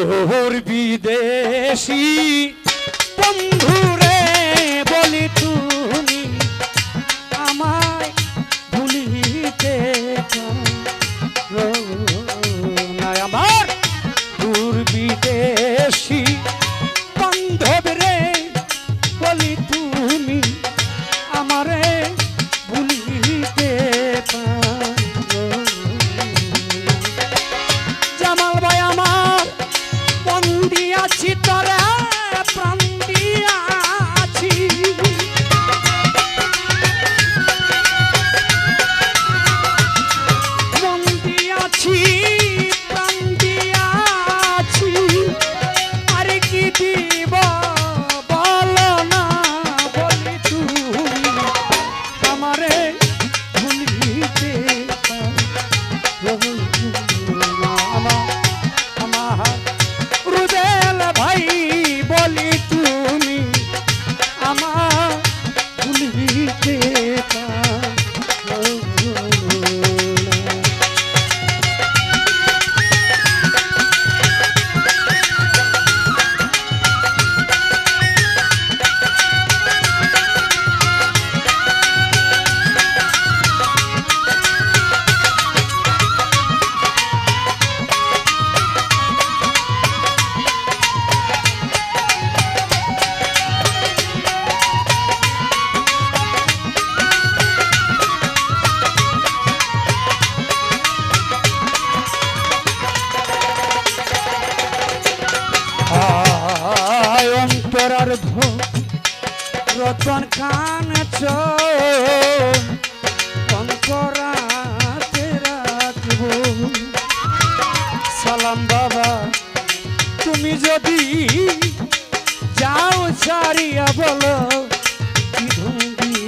তোর বিদেশি। বন্ধুরে বলি তুমি আমায় ভুলিতে আমার দূর বিদেশ অর্ধ রতন খান চরাতে রাখব। সালাম বাবা তুমি যদি যাও ছাড়িয়া বলো কি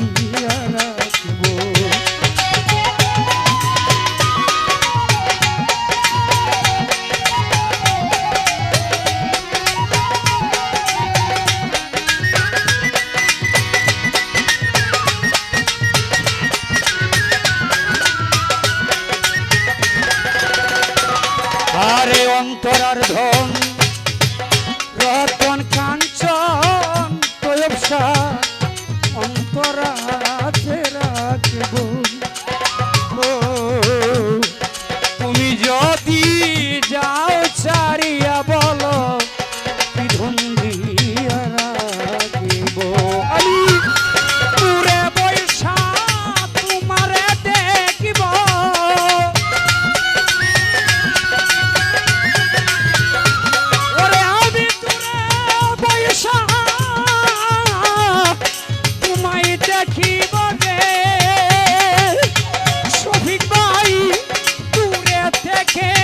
I can't.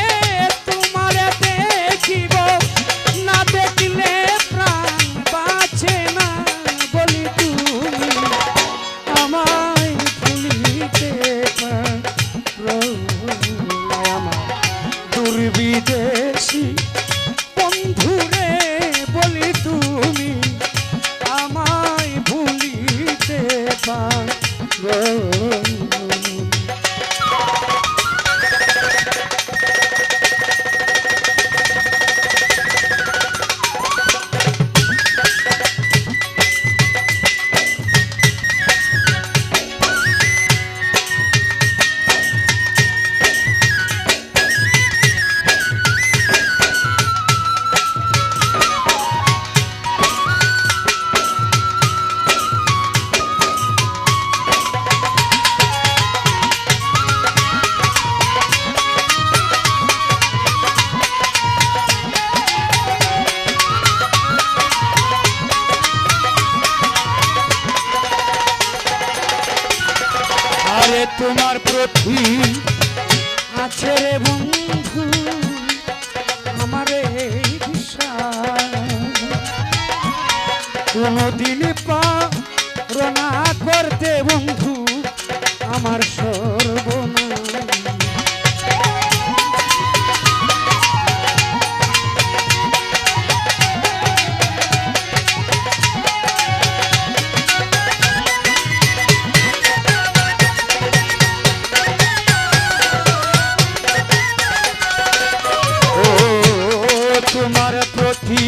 আরে তোমার প্রতি আছে রে বন্ধু আমার কোনদিন পা রনা করতে বন্ধু আমার সর্ব তোমার প্রতি